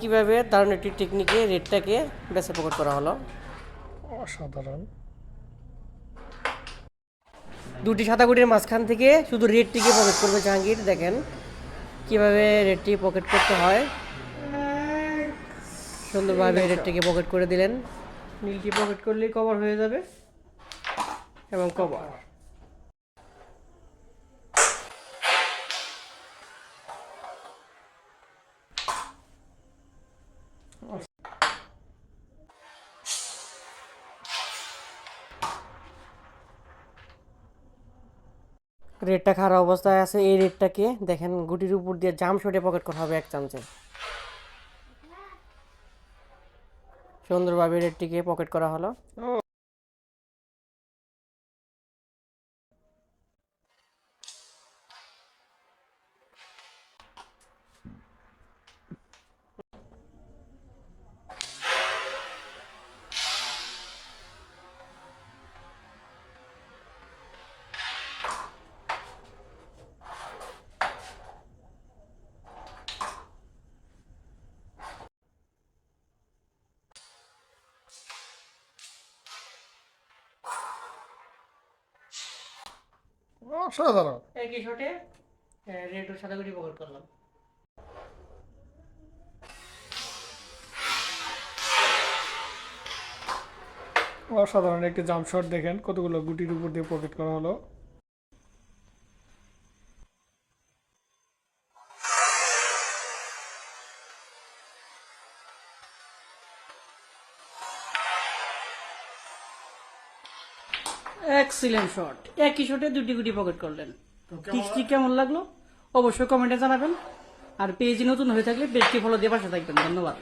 কীভাবে দারুণ একটি টেকনিকে রেডটাকে বেছে পকেট করা হলো? অসাধারণ। দুটি সাদা গুটির মাঝখান থেকে শুধু রেডটিকে পকেট করবে জাহাঙ্গীর। দেখেন কীভাবে রেডটি পকেট করতে হয়। সুন্দরভাবে রেডটিকে পকেট করে দিলেন। নীলটি পকেট করলেই কভার হয়ে যাবে। এবং কভার রেডটা খারাপ অবস্থায় আছে, এই রেটটাকে দেখেন গুটির উপর দিয়ে জাম শটে পকেট করা হবে এক চামচে। সুন্দরভাবে রেটটিকে পকেট করা হলো। অসাধারণ একই শটে? রেড ও সাদা গুটি বহর করলাম। অসাধারণ একটি জাম্প শট দেখেন কতগুলো গুটির উপর দিয়ে পকেট করা হলো। এক্সিলেন্ট শট একই শটে দুটি গুটি পকেট করলেন। টিপসটি কেমন লাগল? অবশ্যই কমেন্টে জানাবেন। আর পেজ নতুন হয়ে থাকলে পেজটি ফলো দিয়ে পাশে থাকবেন। ধন্যবাদ।